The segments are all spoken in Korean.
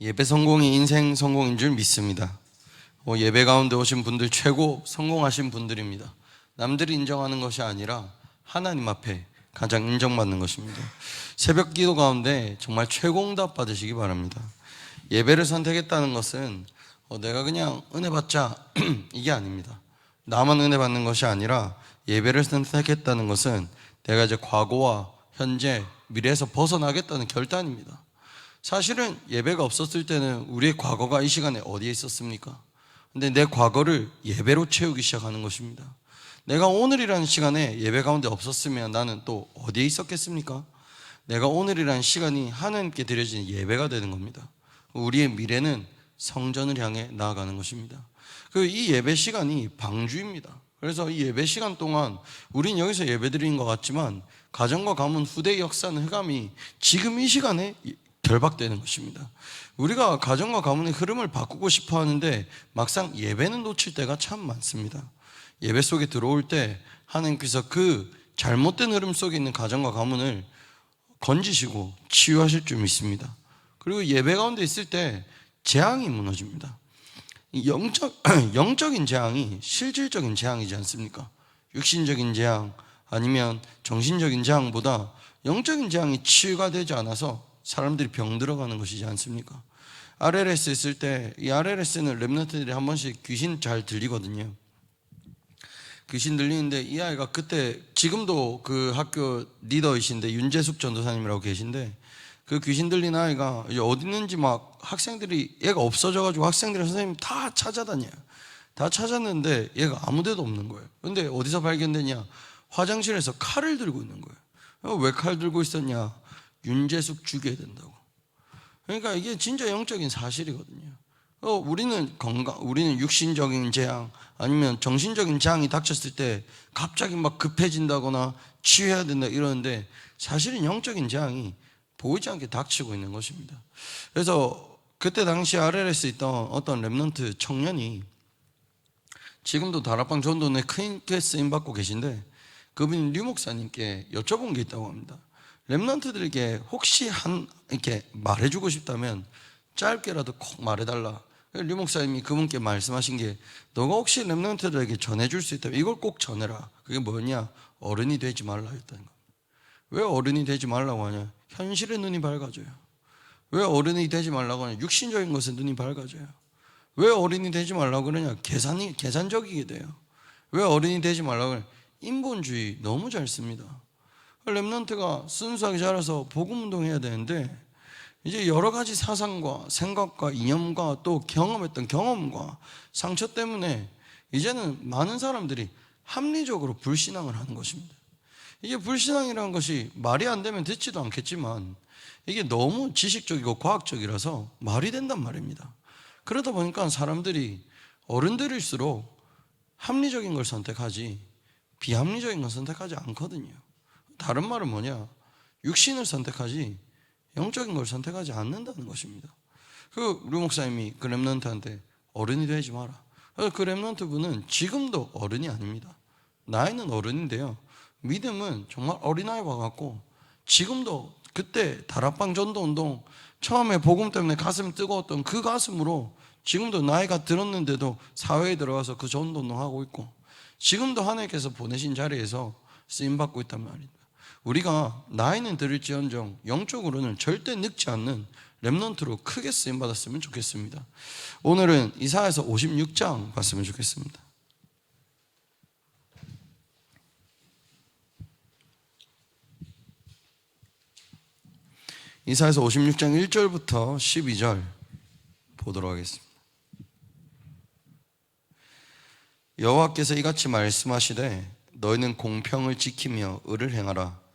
예배 성공이 인생 성공인 줄 믿습니다. 어, 예배 가운데 오신 분들 최고 성공하신 분들입니다. 남들이 인정하는 것이 아니라 하나님 앞에 가장 인정받는 것입니다. 새벽 기도 가운데 정말 최고응답 받으시기 바랍니다. 예배를 선택했다는 것은 어, 내가 그냥 은혜 받자 이게 아닙니다. 나만 은혜 받는 것이 아니라 예배를 선택했다는 것은 내가 이제 과거와 현재, 미래에서 벗어나겠다는 결단입니다. 사실은 예배가 없었을 때는 우리의 과거가 이 시간에 어디에 있었습니까? 근데 내 과거를 예배로 채우기 시작하는 것입니다. 내가 오늘이라는 시간에 예배 가운데 없었으면 나는 또 어디에 있었겠습니까? 내가 오늘이라는 시간이 하나님께 드려진 예배가 되는 겁니다. 우리의 미래는 성전을 향해 나아가는 것입니다. 그 이 예배 시간이 방주입니다. 그래서 이 예배 시간 동안 우린 여기서 예배 드리는 것 같지만 가정과 가문 후대 역사는 흑암이 지금 이 시간에 결박되는 것입니다. 우리가 가정과 가문의 흐름을 바꾸고 싶어 하는데 막상 예배는 놓칠 때가 참 많습니다. 예배 속에 들어올 때 하나님께서 그 잘못된 흐름 속에 있는 가정과 가문을 건지시고 치유하실 줄 믿습니다. 그리고 예배 가운데 있을 때 재앙이 무너집니다. 이 영적, 영적인 재앙이 실질적인 재앙이지 않습니까? 육신적인 재앙 아니면 정신적인 재앙보다 영적인 재앙이 치유가 되지 않아서 사람들이 병 들어가는 것이지 않습니까? RLS 있을 때 이 RLS는 랩런트들이 한 번씩 귀신 잘 들리거든요. 귀신 들리는데 이 아이가 그때 지금도 그 학교 리더이신데 윤재숙 전도사님이라고 계신데 그 귀신 들린 아이가 이제 어디 있는지 막 학생들이 얘가 없어져 가지고 학생들이 선생님 다 찾아다녀요. 다 찾았는데 얘가 아무 데도 없는 거예요. 근데 어디서 발견되냐? 화장실에서 칼을 들고 있는 거예요. 왜 칼 들고 있었냐? 윤재숙 죽여야 된다고. 그러니까 이게 진짜 영적인 사실이거든요. 어, 우리는 건강, 우리는 육신적인 재앙 아니면 정신적인 재앙이 닥쳤을 때 갑자기 막 급해진다거나 치유해야 된다 이러는데 사실은 영적인 재앙이 보이지 않게 닥치고 있는 것입니다. 그래서 그때 당시 RLS 있던 어떤 랩런트 청년이 지금도 다락방 전도에 크게 쓰임 받고 계신데 그분이 류 목사님께 여쭤본 게 있다고 합니다. 랩런트들에게 혹시 한 이렇게 말해주고 싶다면 짧게라도 꼭 말해달라. 류 목사님이 그분께 말씀하신 게 너가 혹시 랩런트들에게 전해줄 수 있다면 이걸 꼭 전해라. 그게 뭐냐? 어른이 되지 말라 했다는 거. 왜 어른이 되지 말라고 하냐? 현실의 눈이 밝아져요. 왜 어른이 되지 말라고 하냐? 육신적인 것에 눈이 밝아져요. 왜 어른이 되지 말라고 그러냐? 계산이 계산적이게 돼요. 왜 어른이 되지 말라고 그러냐? 인본주의 너무 잘 씁니다. 랩런트가 순수하게 자라서 복음 운동해야 되는데 이제 여러 가지 사상과 생각과 이념과 또 경험했던 경험과 상처 때문에 이제는 많은 사람들이 합리적으로 불신앙을 하는 것입니다. 이게 불신앙이라는 것이 말이 안 되면 듣지도 않겠지만 이게 너무 지식적이고 과학적이라서 말이 된단 말입니다. 그러다 보니까 사람들이 어른들일수록 합리적인 걸 선택하지 비합리적인 걸 선택하지 않거든요. 다른 말은 뭐냐? 육신을 선택하지 영적인 걸 선택하지 않는다는 것입니다. 그 우리 목사님이 그 렘넌트한테 어른이 되지 마라. 그 렘넌트 분은 지금도 어른이 아닙니다. 나이는 어른인데요. 믿음은 정말 어린아이와 같고 지금도 그때 다락방 전도 운동 처음에 복음 때문에 가슴 뜨거웠던 그 가슴으로 지금도 나이가 들었는데도 사회에 들어가서 그 전도 운동 하고 있고 지금도 하나님께서 보내신 자리에서 쓰임 받고 있단 말입니다. 우리가 나이는 들을지언정 영적으로는 절대 늙지 않는 렘넌트로 크게 쓰임 받았으면 좋겠습니다. 오늘은 이사에서 56장 봤으면 좋겠습니다. 이사에서 56장 1절부터 12절 보도록 하겠습니다. 여호와께서 이같이 말씀하시되 너희는 공평을 지키며 의를 행하라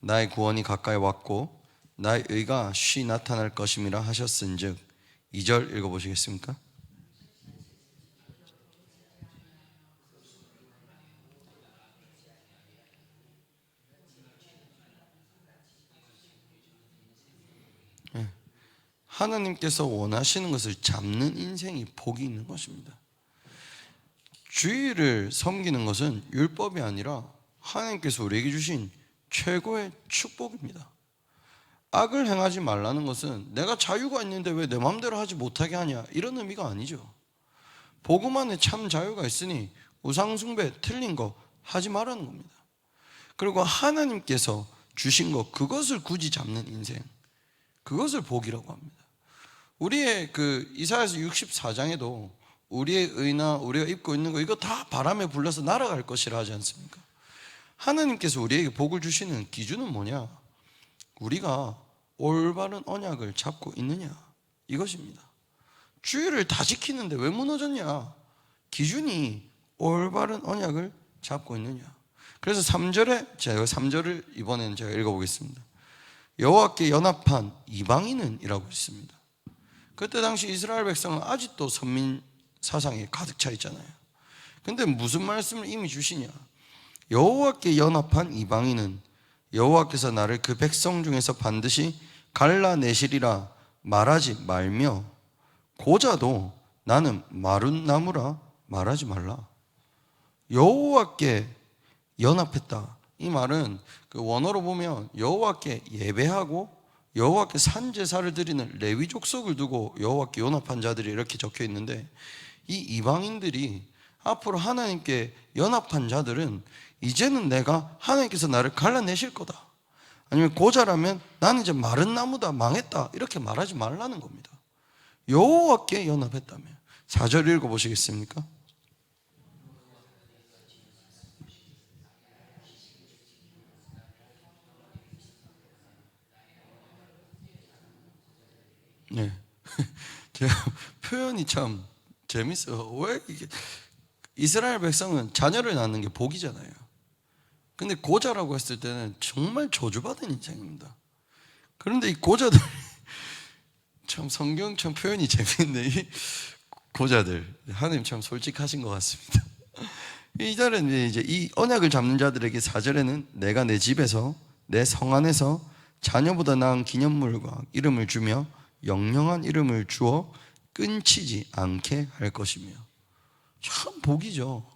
나의 구원이 가까이 왔고 나의 의가 쉬 나타날 것임이라 하셨은즉 2절 읽어 보시겠습니까? 예. 하나님께서 원하시는 것을 잡는 인생이 복이 있는 것입니다. 주의를 섬기는 것은 율법이 아니라 하나님께서 우리에게 주신 최고의 축복입니다. 악을 행하지 말라는 것은 내가 자유가 있는데 왜 내 마음대로 하지 못하게 하냐 이런 의미가 아니죠. 복음 안에 참 자유가 있으니 우상숭배 틀린 거 하지 말라는 겁니다. 그리고 하나님께서 주신 것 그것을 굳이 잡는 인생 그것을 복이라고 합니다. 우리의 그 이사야서 64장에도 우리의 의나 우리가 입고 있는 거 이거 다 바람에 불려서 날아갈 것이라 하지 않습니까? 하나님께서 우리에게 복을 주시는 기준은 뭐냐? 우리가 올바른 언약을 잡고 있느냐 이것입니다. 주의를 다 지키는데 왜 무너졌냐? 기준이 올바른 언약을 잡고 있느냐. 그래서 3절에 제가 3절을 이번에는 제가 읽어보겠습니다. 여호와께 연합한 이방인은이라고 있습니다. 그때 당시 이스라엘 백성은 아직도 선민 사상에 가득 차 있잖아요. 근데 무슨 말씀을 이미 주시냐? 여호와께 연합한 이방인은 여호와께서 나를 그 백성 중에서 반드시 갈라내시리라 말하지 말며 고자도 나는 마른 나무라 말하지 말라. 여호와께 연합했다. 이 말은 그 원어로 보면 여호와께 예배하고 여호와께 산 제사를 드리는 레위 족속을 두고 여호와께 연합한 자들이 이렇게 적혀 있는데 이 이방인들이 앞으로 하나님께 연합한 자들은 이제는 내가 하나님께서 나를 갈라내실 거다. 아니면 고자라면 나는 이제 마른 나무다 망했다 이렇게 말하지 말라는 겁니다. 여호와께 연합했다며. 4절 읽어 보시겠습니까? 네. 제가 표현이 참 재밌어요. 왜 이게 이스라엘 백성은 자녀를 낳는 게 복이잖아요. 근데 고자라고 했을 때는 정말 저주받은 인생입니다. 그런데 이 고자들 참 성경처럼 표현이 재밌는데 이 고자들 하나님 참 솔직하신 것 같습니다. 이 절은 이제 이 언약을 잡는 자들에게 사절에는 내가 내 집에서 내 성 안에서 자녀보다 나은 기념물과 이름을 주며 영영한 이름을 주어 끊치지 않게 할 것이며 참 복이죠.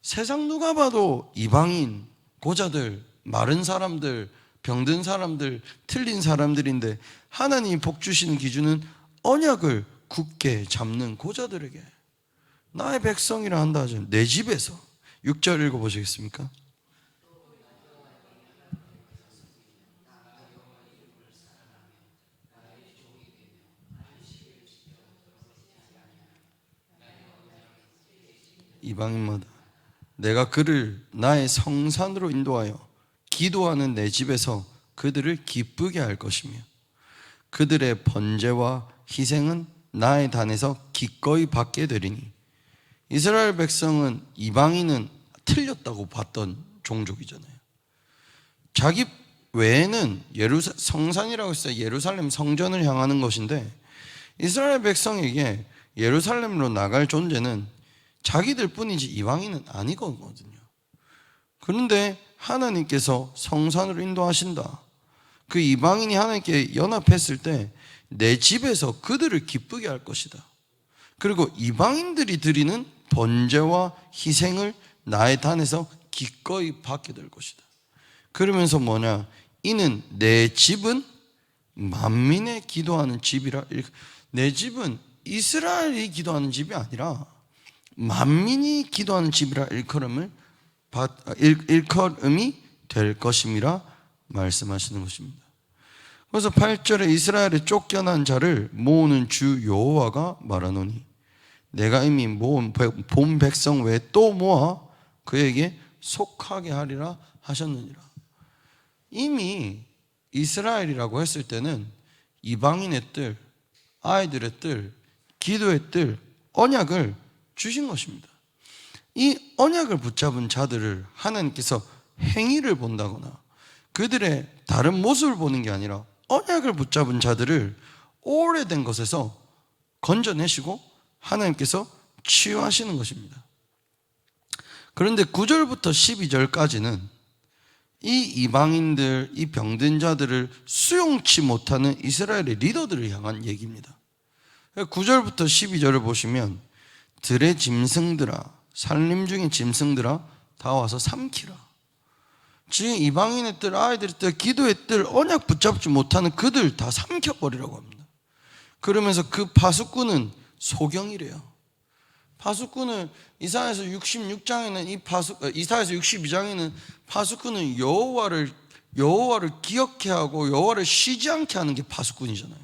세상 누가 봐도 이방인, 고자들, 마른 사람들, 병든 사람들, 틀린 사람들인데 하나님이 복 주시는 기준은 언약을 굳게 잡는 고자들에게 나의 백성이라 한다 하죠. 내 집에서 6절 읽어 보시겠습니까? 이방인마다 내가 그를 나의 성산으로 인도하여 기도하는 내 집에서 그들을 기쁘게 할 것이며 그들의 번제와 희생은 나의 단에서 기꺼이 받게 되리니 이스라엘 백성은 이방인은 틀렸다고 봤던 종족이잖아요. 자기 외에는 예루사, 성산이라고 했어요. 예루살렘 성전을 향하는 것인데 이스라엘 백성에게 예루살렘으로 나갈 존재는 자기들 뿐이지 이방인은 아니거든요. 그런데 하나님께서 성산으로 인도하신다. 그 이방인이 하나님께 연합했을 때 내 집에서 그들을 기쁘게 할 것이다. 그리고 이방인들이 드리는 번제와 희생을 나의 단에서 기꺼이 받게 될 것이다. 그러면서 뭐냐? 이는 내 집은 만민의 기도하는 집이라. 내 집은 이스라엘이 기도하는 집이 아니라 만민이 기도하는 집이라 일컬음을 일 컬음이 될 것임이라 말씀하시는 것입니다. 그래서 8절에 이스라엘에 쫓겨난 자를 모으는 주 여호와가 말하노니 내가 이미 모은 본 백성 외에 또 모아 그에게 속하게 하리라 하셨느니라. 이미 이스라엘이라고 했을 때는 이방인의 뜰, 아이들의 뜰, 기도의 뜰, 언약을 주신 것입니다. 이 언약을 붙잡은 자들을 하나님께서 행위를 본다거나 그들의 다른 모습을 보는 게 아니라 언약을 붙잡은 자들을 오래된 것에서 건져내시고 하나님께서 치유하시는 것입니다. 그런데 9절부터 12절까지는 이 이방인들, 이 병든 자들을 수용치 못하는 이스라엘의 리더들을 향한 얘기입니다. 9절부터 12절을 보시면 들의 짐승들아 산림 중의 짐승들아 다 와서 삼키라 지금 이방인의 뜰, 아이들의 뜰, 기도의 뜰, 언약 붙잡지 못하는 그들 다 삼켜버리라고 합니다. 그러면서 그 파수꾼은 소경이래요. 파수꾼은 이사에서 66장에는 이 파수 어, 이사에서 62장에는 파수꾼은 여호와를 여호와를 기억해 하고 여호와를 쉬지 않게 하는 게 파수꾼이잖아요.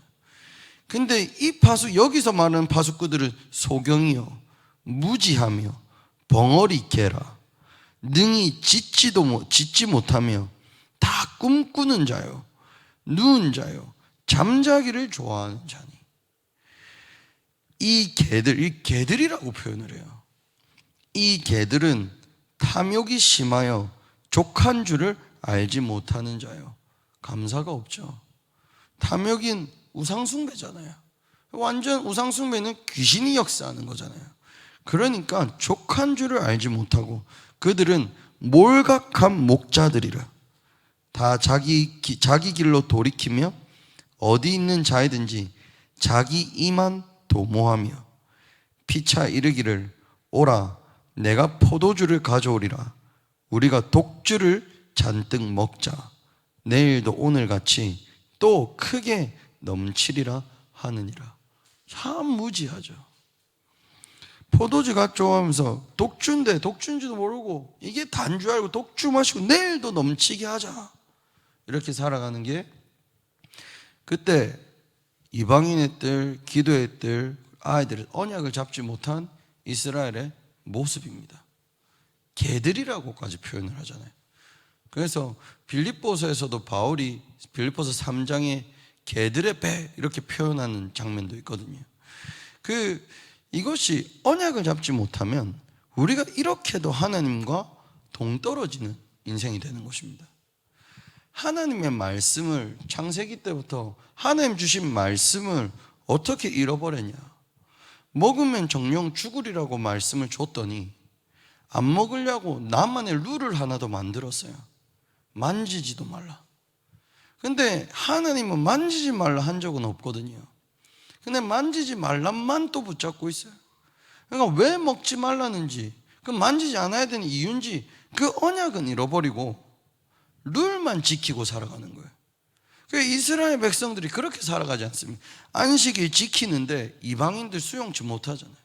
근데 이 파수 여기서 말하는 파수꾼들은 소경이요 무지하며 벙어리 개라 능히 짓지도 못 짓지 못하며 다 꿈꾸는 자요 누운 자요 잠자기를 좋아하는 자니 이 개들 이 개들이라고 표현을 해요. 이 개들은 탐욕이 심하여 족한 줄을 알지 못하는 자요. 감사가 없죠. 탐욕인 우상숭배잖아요. 완전 우상숭배는 귀신이 역사하는 거잖아요. 그러니까 족한 줄을 알지 못하고 그들은 몰각한 목자들이라. 다 자기 기- 자기 길로 돌이키며 어디 있는 자이든지 자기 이만 도모하며 피차 이르기를 오라 내가 포도주를 가져오리라. 우리가 독주를 잔뜩 먹자. 내일도 오늘같이 또 크게 넘치리라 하느니라. 참 무지하죠 포도주 가져오면서 독주인데 독주인지도 모르고 이게 단주 알고 독주 마시고 내일도 넘치게 하자 이렇게 살아가는 게 그때 이방인의 뜰, 기도의 뜰, 아이들의 언약을 잡지 못한 이스라엘의 모습입니다. 개들이라고까지 표현을 하잖아요. 그래서 빌립보서에서도 바울이 빌립보서 3장에 개들의 배 이렇게 표현하는 장면도 있거든요. 그 이것이 언약을 잡지 못하면 우리가 이렇게도 하나님과 동떨어지는 인생이 되는 것입니다. 하나님의 말씀을 창세기 때부터 하나님 주신 말씀을 어떻게 잃어버렸냐? 먹으면 정령 죽으리라고 말씀을 줬더니 안 먹으려고 나만의 룰을 하나 더 만들었어요. 만지지도 말라. 근데 하나님은 만지지 말라 한 적은 없거든요. 근데 만지지 말란만 또 붙잡고 있어요. 그러니까 왜 먹지 말라는지, 그 만지지 않아야 되는 이유인지 그 언약은 잃어버리고 룰만 지키고 살아가는 거예요. 그 이스라엘 백성들이 그렇게 살아가지 않습니까? 안식일 지키는데 이방인들 수용치 못하잖아요.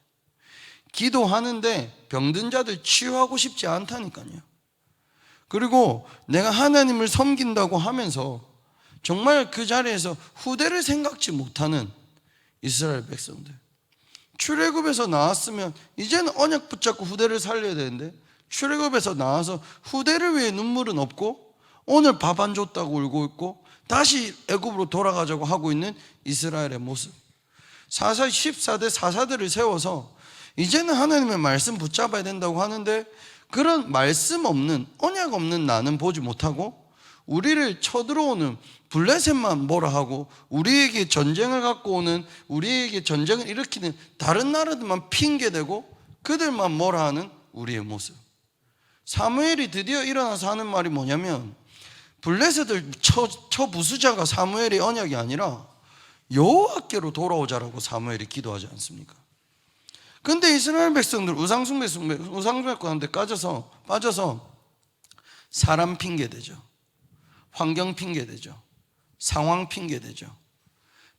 기도하는데 병든 자들 치유하고 싶지 않다니까요. 그리고 내가 하나님을 섬긴다고 하면서 정말 그 자리에서 후대를 생각지 못하는 이스라엘 백성들. 출애굽에서 나왔으면 이제는 언약 붙잡고 후대를 살려야 되는데 출애굽에서 나와서 후대를 위해 눈물은 없고 오늘 밥 안 줬다고 울고 있고 다시 애굽으로 돌아가자고 하고 있는 이스라엘의 모습. 사사 14대 사사들을 세워서 이제는 하나님의 말씀 붙잡아야 된다고 하는데 그런 말씀 없는 언약 없는 나는 보지 못하고 우리를 쳐들어오는 블레셋만 뭐라 하고 우리에게 전쟁을 갖고 오는 우리에게 전쟁을 일으키는 다른 나라들만 핑계대고 그들만 뭐라 하는 우리의 모습. 사무엘이 드디어 일어나서 하는 말이 뭐냐면 블레셋을 쳐, 쳐 부수자가 사무엘의 언약이 아니라 여호와께로 돌아오자라고 사무엘이 기도하지 않습니까? 근데 이스라엘 백성들 우상숭배 숭배 우상숭배 가운데 빠져서 빠져서 사람 핑계 대죠. 환경 핑계 대죠. 상황 핑계 대죠.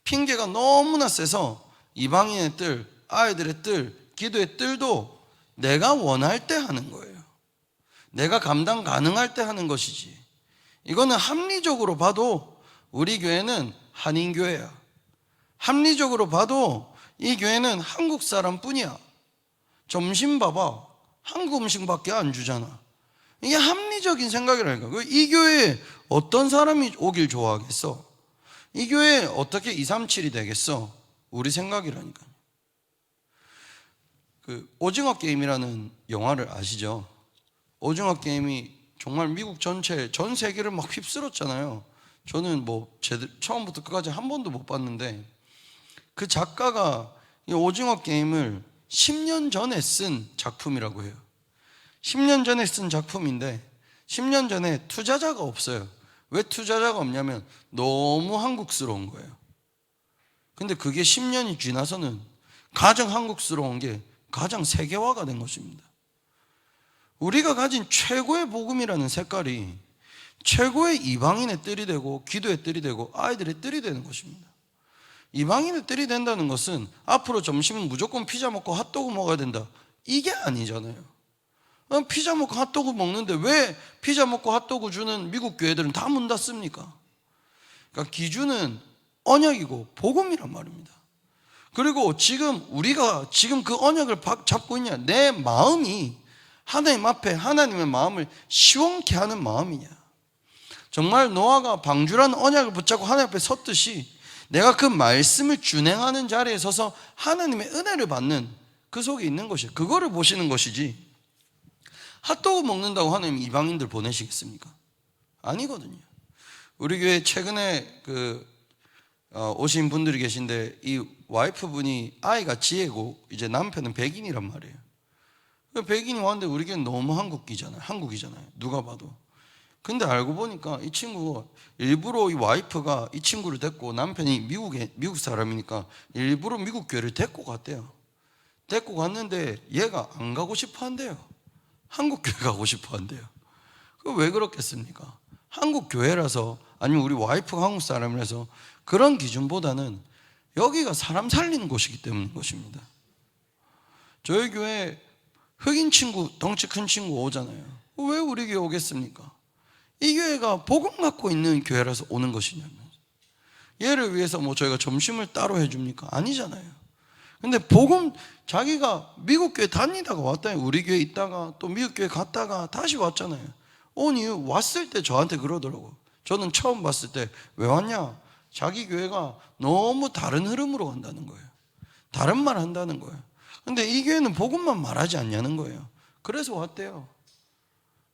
핑계가 너무나 세서 이방인의 뜰, 아이들의 뜰, 기도의 뜰도 내가 원할 때 하는 거예요. 내가 감당 가능할 때 하는 것이지. 이거는 합리적으로 봐도 우리 교회는 한인교회야. 합리적으로 봐도 이 교회는 한국 사람 뿐이야. 점심 봐봐. 한국 음식밖에 안 주잖아. 이게 합리적인 생각이라니까. 그이 교회에 어떤 사람이 오길 좋아하겠어? 이 교회에 어떻게 237이 되겠어? 우리 생각이라니까요. 그 오징어 게임이라는 영화를 아시죠? 오징어 게임이 정말 미국 전체 전 세계를 막 휩쓸었잖아요. 저는 뭐 제들 처음부터 끝까지 한 번도 못 봤는데 그 작가가 이 오징어 게임을 10년 전에 쓴 작품이라고 해요. 10년 전에 쓴 작품인데 10년 전에 투자자가 없어요. 왜 투자자가 없냐면 너무 한국스러운 거예요. 근데 그게 10년이 지나서는 가장 한국스러운 게 가장 세계화가 된 것입니다. 우리가 가진 최고의 복음이라는 색깔이 최고의 이방인의 뜰이 되고 기도의 뜰이 되고 아이들의 뜰이 되는 것입니다. 이방인의 뜰이 된다는 것은 앞으로 점심은 무조건 피자 먹고 핫도그 먹어야 된다. 이게 아니잖아요. 어, 피자 먹고 핫도그 먹는데 왜 피자 먹고 핫도그 주는 미국 교회들은 다 문 닫습니까? 그러니까 기준은 언약이고 복음이란 말입니다. 그리고 지금 우리가 지금 그 언약을 박- 잡고 있냐? 내 마음이 하나님 앞에 하나님의 마음을 시원케 하는 마음이냐? 정말 노아가 방주라는 언약을 붙잡고 하나님 앞에 섰듯이 내가 그 말씀을 준행하는 자리에 서서 하나님의 은혜를 받는 그 속에 있는 것이 그거를 보시는 것이지 핫도그 먹는다고 하나님 이방인들 보내시겠습니까? 아니거든요. 우리 교회 최근에 그 어, 오신 분들이 계신데 이 와이프 분이 아이가 지혜고 이제 남편은 백인이란 말이에요. 그 백인이 왔는데 우리 교회 너무 한국이잖아요. 한국이잖아요. 누가 봐도. 근데 알고 보니까 이 친구가 일부러 이 와이프가 이 친구를 데리고 남편이 미국에 미국 사람이니까 일부러 미국 교회를 데리고 갔대요. 데리고 갔는데 얘가 안 가고 싶어 한대요. 한국 교회 가고 싶어 한대요. 그 왜 그렇겠습니까? 한국 교회라서 아니면 우리 와이프가 한국 사람이라서 그런 기준보다는 여기가 사람 살리는 곳이기 때문인 것입니다. 저희 교회 흑인 친구, 덩치 큰 친구 오잖아요. 왜 우리 교회 오겠습니까? 이 교회가 복음 갖고 있는 교회라서 오는 것이냐면 얘를 위해서 뭐 저희가 점심을 따로 해줍니까? 아니잖아요. 근데 복음 자기가 미국 교회 다니다가 왔다니 우리 교회 있다가 또 미국 교회 갔다가 다시 왔잖아요. 온 이유 왔을 때 저한테 그러더라고. 저는 처음 봤을 때 왜 왔냐? 자기 교회가 너무 다른 흐름으로 간다는 거예요. 다른 말 한다는 거예요. 근데 이 교회는 복음만 말하지 않냐는 거예요. 그래서 왔대요.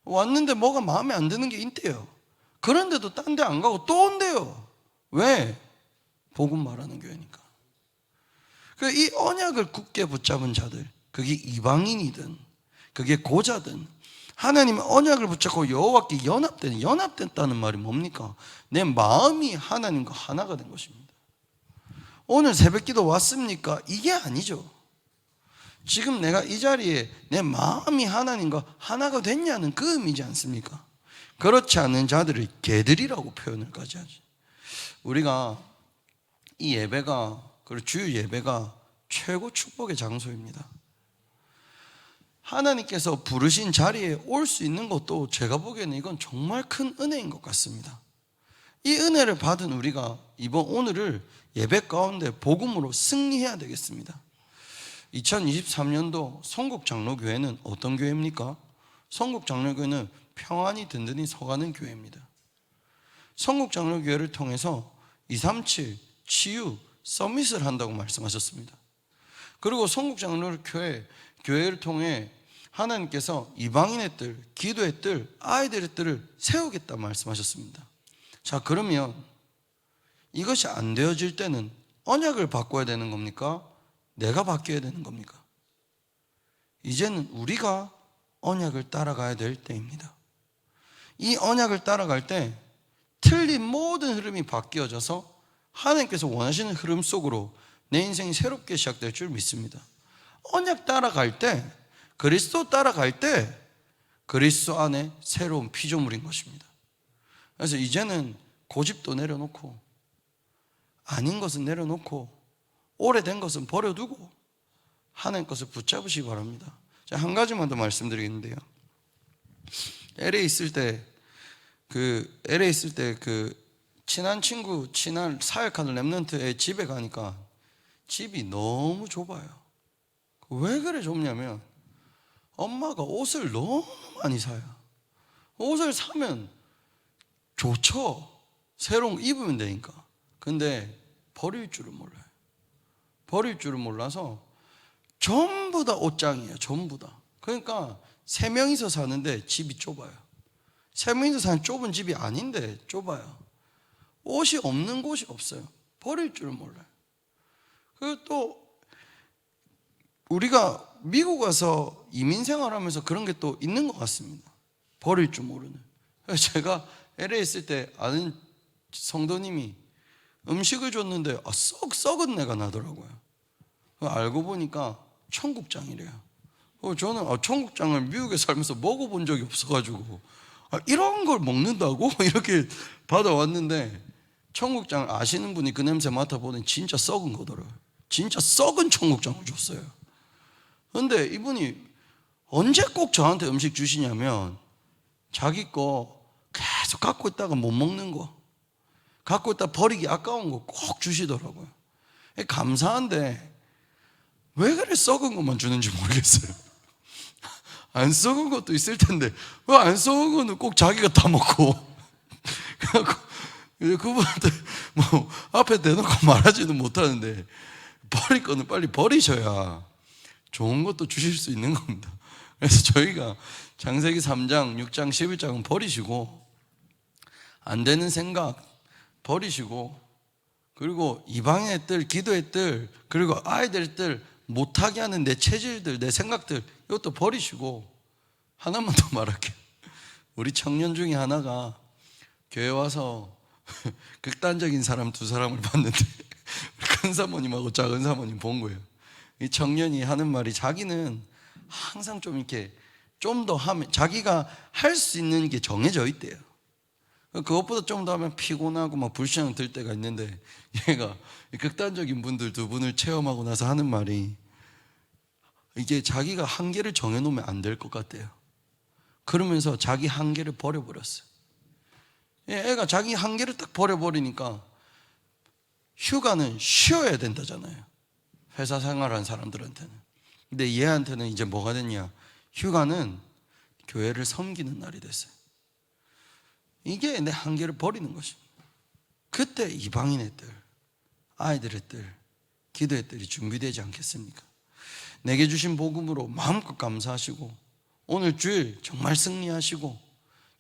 왔는데 뭐가 마음에 안 드는 게 있대요. 그런데도 딴 데 안 가고 또 온대요. 왜? 복음 말하는 교회니까. 그이 언약을 굳게 붙잡은 자들, 그게 이방인이든, 그게 고자든, 하나님의 언약을 붙잡고 여호와께 연합된, 연합됐다는 말이 뭡니까? 내 마음이 하나님과 하나가 된 것입니다. 오늘 새벽기도 왔습니까? 이게 아니죠. 지금 내가 이 자리에 내 마음이 하나님과 하나가 됐냐는 그 의미지 않습니까? 그렇지 않은 자들을 개들이라고 표현을까지 하지. 우리가 이 예배가 그리고 주유 예배가 최고 축복의 장소입니다. 하나님께서 부르신 자리에 올 수 있는 것도 제가 보기에는 이건 정말 큰 은혜인 것 같습니다. 이 은혜를 받은 우리가 이번 오늘을 예배 가운데 복음으로 승리해야 되겠습니다. 2023년도 성국 장로교회는 어떤 교회입니까? 성국 장로교회는 평안이 든든히 서가는 교회입니다. 성국 장로교회를 통해서 237 치유 서밋을 한다고 말씀하셨습니다. 그리고 성국 장로교회 교회를 통해 하나님께서 이방인의 뜰, 기도의 뜰, 아이들의 뜰을 세우겠다 말씀하셨습니다. 자, 그러면 이것이 안 되어질 때는 언약을 바꿔야 되는 겁니까? 내가 바뀌어야 되는 겁니까? 이제는 우리가 언약을 따라가야 될 때입니다. 이 언약을 따라갈 때 틀린 모든 흐름이 바뀌어져서 하나님께서 원하시는 흐름 속으로 내 인생이 새롭게 시작될 줄 믿습니다. 언약 따라갈 때, 그리스도 따라갈 때, 그리스도 안에 새로운 피조물인 것입니다. 그래서 이제는 고집도 내려놓고, 아닌 것은 내려놓고, 오래된 것은 버려두고, 하나님 것을 붙잡으시기 바랍니다. 한 가지만 더 말씀드리겠는데요. LA 있을 때, 그, LA 있을 때 그, 친한 친구, 친한 사역하는 랩런트의 집에 가니까 집이 너무 좁아요. 왜 그래 좁냐면 엄마가 옷을 너무 많이 사요. 옷을 사면 좋죠. 새로운 거 입으면 되니까. 근데 버릴 줄은 몰라요. 버릴 줄은 몰라서 전부 다 옷장이에요. 전부 다. 그러니까 세 명이서 사는데 집이 좁아요. 세 명이서 사는 좁은 집이 아닌데 좁아요. 옷이 없는 곳이 없어요. 버릴 줄은 몰라요. 그리고 또 우리가 미국 와서 이민 생활하면서 그런 게 또 있는 것 같습니다. 버릴 줄 모르는. 제가 LA 있을 때 아는 성도님이 음식을 줬는데 아, 썩 썩은 내가 나더라고요. 알고 보니까 청국장이래요. 어, 저는 아, 청국장을 미국에 살면서 먹어본 적이 없어가지고 아, 이런 걸 먹는다고 이렇게 받아왔는데 청국장 아시는 분이 그 냄새 맡아보니 진짜 썩은 거더라고요. 진짜 썩은 청국장을 줬어요. 근데 이분이 언제 꼭 저한테 음식 주시냐면 자기 거 계속 갖고 있다가 못 먹는 거 갖고 있다 버리기 아까운 거 꼭 주시더라고요. 감사한데 왜 그래 썩은 것만 주는지 모르겠어요. 안 썩은 것도 있을 텐데 왜 안 썩은 거는 꼭 자기가 다 먹고 그분한테 뭐 앞에 대놓고 말하지는 못하는데 버릴 거는 빨리 버리셔야 좋은 것도 주실 수 있는 겁니다. 그래서 저희가 장세기 3장, 6장, 11장은 버리시고 안 되는 생각 버리시고 그리고 이방의 뜰, 기도의 뜰, 그리고 아이들 뜰 못하게 하는 내 체질들, 내 생각들 이것도 버리시고 하나만 더 말할게요. 우리 청년 중에 하나가 교회 와서 극단적인 사람 두 사람을 봤는데 큰 사모님하고 작은 사모님 본 거예요. 이 청년이 하는 말이 자기는 항상 좀 이렇게 좀 더 하면 자기가 할 수 있는 게 정해져 있대요. 그것보다 좀 더 하면 피곤하고 막 불신앙 들 때가 있는데 얘가 극단적인 분들 두 분을 체험하고 나서 하는 말이 이게 자기가 한계를 정해놓으면 안 될 것 같대요. 그러면서 자기 한계를 버려버렸어요. 예, 애가 자기 한계를 딱 버려버리니까 휴가는 쉬어야 된다잖아요. 회사 생활한 사람들한테는. 근데 얘한테는 이제 뭐가 됐냐? 휴가는 교회를 섬기는 날이 됐어요. 이게 내 한계를 버리는 것입니다. 그때 이방인의 뜰, 아이들의 뜰, 기도의 뜰이 준비되지 않겠습니까? 내게 주신 복음으로 마음껏 감사하시고 오늘 주일 정말 승리하시고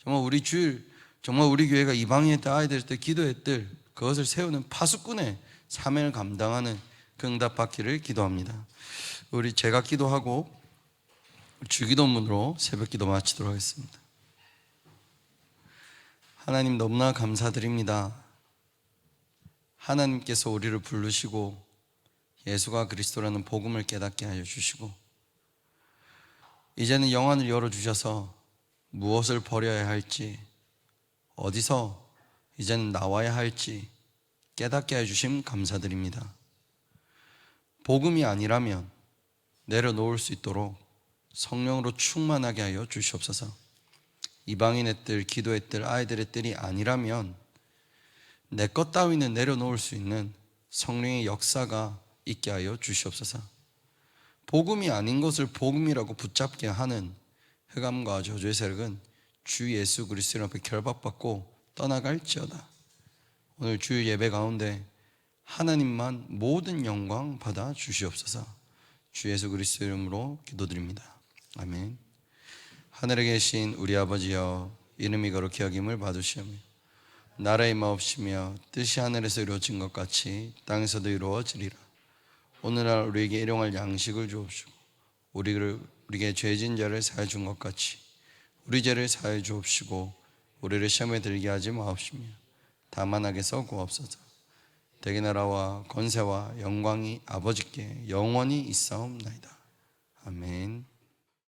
정말 우리 주일 정말 우리 교회가 뜰, 아이들의 뜰, 기도의 뜰 그것을 세우는 파수꾼의 사명을 감당하는 그 응답 받기를 기도합니다. 우리 제가 기도하고 주기도문으로 새벽 기도 마치도록 하겠습니다. 하나님 너무나 감사드립니다. 하나님께서 우리를 부르시고 예수가 그리스도라는 복음을 깨닫게 하여 주시고 이제는 영안을 열어 주셔서 무엇을 버려야 할지 어디서 이제는 나와야 할지 깨닫게 해 주심 감사드립니다. 복음이 아니라면 내려놓을 수 있도록 성령으로 충만하게 하여 주시옵소서. 이방인의 뜰, 기도의 뜰, 아이들의 뜰이 아니라면 내 것 따위는 내려놓을 수 있는 성령의 역사가 있게 하여 주시옵소서. 복음이 아닌 것을 복음이라고 붙잡게 하는 흑암과 저주의 세력은 주 예수 그리스도 앞에 결박받고 떠나갈지어다. 오늘 주 예배 가운데 하나님만 모든 영광 받아 주시옵소서. 주 예수 그리스도 이름으로 기도드립니다. 아멘. 하늘에 계신 우리 아버지여 이름이 거룩히 여김을 받으시오며 나라의 마옵시며 뜻이 하늘에서 이루어진 것 같이 땅에서도 이루어지리라. 오늘날 우리에게 일용할 양식을 주옵시고 우리를 우리에게 죄진 자를 사해 준 것 같이 우리 죄를 사해 주옵시고 우리를 시험에 들게 하지 마옵시며 다만 하게서 구옵소서. 대개 나라와 권세와 영광이 아버지께 영원히 있사옵나이다. 아멘.